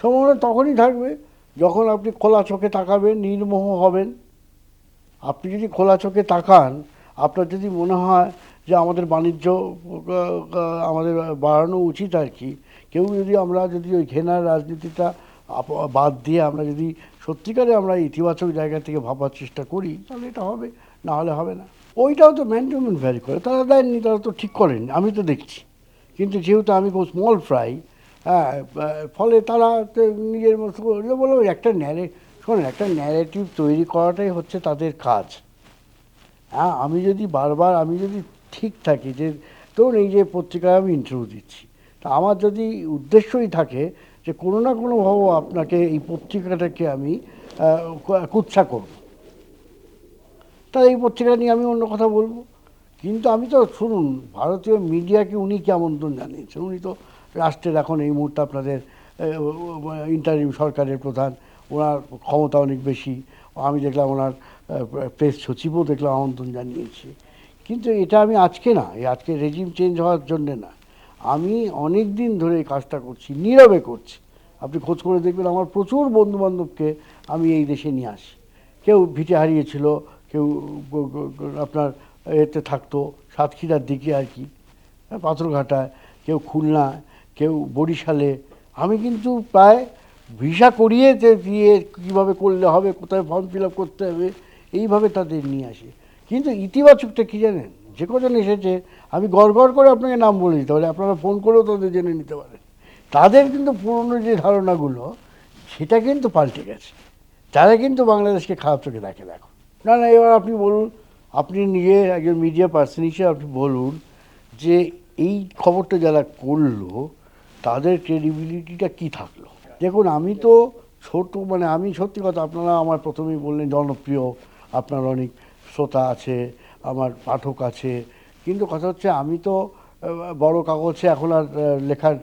সম্ভাবনা তখনই থাকবে যখন আপনি খোলা চোখে তাকাবেন, নির্মোহ হবেন। আপনি যদি খোলা চোখে তাকান, আপনার যদি মনে হয় যে আমাদের বাণিজ্য আমাদের বাড়ানো উচিত আর কি, কেউ যদি আমরা যদি ওই ঘেনার রাজনীতিটা বাদ দিয়ে আমরা যদি সত্যিকারে আমরা ইতিবাচক জায়গা থেকে ভাবার চেষ্টা করি, তাহলে এটা হবে, না হলে হবে না। ওইটাও তো ম্যান টু ভ্যারি করে, তারা দেননি, তারা তো ঠিক করেন আমি তো দেখছি। কিন্তু যেহেতু আমি খুব স্মল ফ্রাই হ্যাঁ ফলে তারা নিজের মতো করে বলো একটা ন্যারে শোনেন একটা ন্যারেটিভ তৈরি করাটাই হচ্ছে তাদের কাজ। হ্যাঁ আমি যদি বারবার আমি যদি ঠিক থাকি যে ধরুন এই যে পত্রিকায় আমি ইন্টারভিউ দিচ্ছি তা আমার যদি উদ্দেশ্যই থাকে যে কোনো না কোনোভাবে আপনাকে এই পত্রিকাটাকে আমি আহ, কু- কুৎসা করব। তা এই পত্রিকা নিয়ে আমি অন্য কথা বলব। কিন্তু আমি তো শুনুন ভারতীয় মিডিয়াকে উনি কি আমন্ত্রণ জানিয়েছেন উনি তো রাষ্ট্রের এখন এই মুহূর্তে আপনাদের ইন্টারিম সরকারের প্রধান, ওনার ক্ষমতা অনেক বেশি। আমি দেখলাম ওনার প্রেস সচিবও দেখলাম আমন্ত্রণ জানিয়েছে। কিন্তু এটা আমি আজকে না, এই আজকে রেজিম চেঞ্জ হওয়ার জন্যে না। আমি অনেক দিন ধরে এই কাজটা করছি, নীরবে করছি। আপনি খোঁজ করে দেখবেন আমার প্রচুর বন্ধুবান্ধবকে আমি এই দেশে নিয়ে আসি। কেউ ভিটে হারিয়েছিল, কেউ আপনার এতে থাকতো, সাতক্ষীরার দিকে আর কি, পাথরঘাটায়, কেউ খুলনায়। কেউ বরিশালে। আমি কিন্তু প্রায় ভিসা করিয়ে দিয়ে কীভাবে করলে হবে, কোথায় ফর্ম ফিল আপ করতে হবে, এইভাবে তাদের নিয়ে আসি। কিন্তু ইতিবাচকটা কী জানেন? যে কজন এসেছে, আমি গড় গড় করে আপনাকে নাম বলে দিতে পারি, আপনারা ফোন করেও তাদের জেনে নিতে পারেন। তাদের কিন্তু পুরনো যে ধারণাগুলো, সেটা কিন্তু পাল্টে গেছে। তারা কিন্তু বাংলাদেশকে খারাপ চোখে দেখে, দেখো। না না, এবার আপনি বলুন, আপনি নিজে একজন মিডিয়া পার্সন হিসেবে আপনি বলুন যে, এই খবরটা যারা করল তাদের ক্রেডিবিলিটিটা কি থাকল? দেখুন, আমি তো ছোট মানে আমি সত্যি কথা আপনারা আমার প্রথমেই বললেন, জনপ্রিয়, আপনার অনেক শ্রোতা আছে, আমার পাঠক আছে। কিন্তু কথা হচ্ছে, আমি তো বড় কাগজে এখন আর লেখার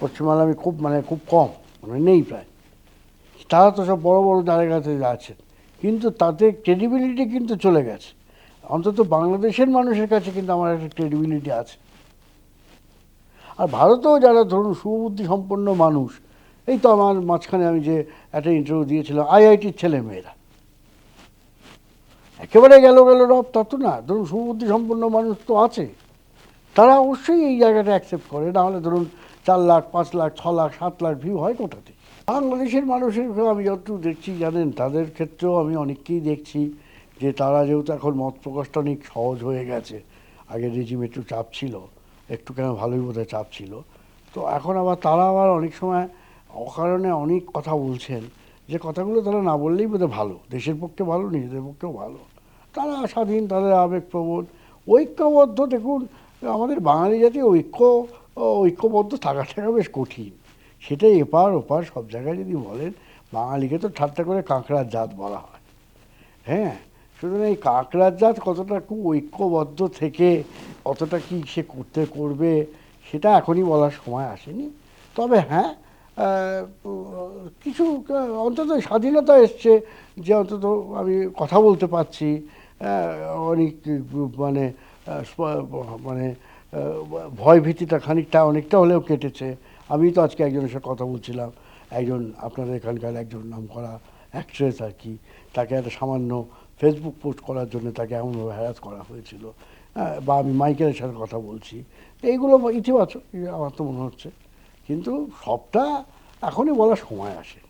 পশ্চিমবাংলা আমি খুব মানে খুব কম মানে নেই প্রায়। তারা তো সব বড় বড় জায়গাতে আছেন কিন্তু তাতে ক্রেডিবিলিটি কিন্তু চলে গেছে। অন্তত বাংলাদেশের মানুষের কাছে কিন্তু আমার একটা ক্রেডিবিলিটি আছে। আর ভারতেও যারা ধরুন সুবুদ্ধি সম্পন্ন মানুষ, এই তো আমার মাঝখানে আমি যে একটা ইন্টারভিউ দিয়েছিলাম আইআইটির ছেলে মেয়েরা। একেবারে গেল গেল রব, তা তো না, ধরুন সুবুদ্ধি সম্পন্ন মানুষ তো আছে। তারা অবশ্যই এই জায়গাটা অ্যাকসেপ্ট করে নাহলে ধরুন চার লাখ, পাঁচ লাখ, ছ লাখ, সাত লাখ ভিউ হয় কোথাতে বাংলাদেশের মানুষের আমি যতটুকু দেখছি, জানেন, তাদের ক্ষেত্রেও আমি অনেককেই দেখছি যে তারা যেহেতু এখন মত প্রকাশটা অনেক সহজ হয়ে গেছে, আগে রেজিম একটু চাপ ছিল। একটু কেন ভালোই বোধহয় চাপ ছিল। তো এখন আবার তারা আবার অনেক সময় অকারণে অনেক কথা বলছেন। যে কথাগুলো তারা না বললেই বোধহয় ভালো। দেশের পক্ষে ভালো, নিজেদের পক্ষেও ভালো। তারা স্বাধীন, তাদের আবেগপ্রবণ, ঐক্যবদ্ধ। দেখুন, আমাদের বাঙালি জাতি ঐক্য, ঐক্যবদ্ধ থাকা থাকা বেশ কঠিন। সেটা এপার ওপার সব জায়গায় যদি বলেন, বাঙালিকে তো ঠাট্টা করে কাঁকড়ার জাত বলা হয়। হ্যাঁ? সুতরাং এই কাঁকড়ার জাত কতটা খুব ঐক্যবদ্ধ থেকে কতটা কি সে করতে করবে, সেটা এখনই বলার সময় আসেনি। তবে হ্যাঁ কিছু, অন্তত স্বাধীনতা এসছে, যে অন্তত আমি কথা বলতে পারছি অনেক মানে মানে ভয় ভীতিটা খানিকটা অনেকটা হলেও কেটেছে। আমি তো আজকে একজনের সাথে কথা বলছিলাম, একজন, আপনাদের এখানকার একজন নাম করা অ্যাক্ট্রেস আর কি, তাকে একটা সামান্য ফেসবুক পোস্ট করার জন্য তাকে এমনভাবে হ্যারাস করা হয়েছিল। হ্যাঁ, বা আমি মাইকেলের সাথে কথা বলছি। এইগুলো ইতিবাচক আমার তো মনে হচ্ছে। কিন্তু সবটা এখনই বলার সময় আসে।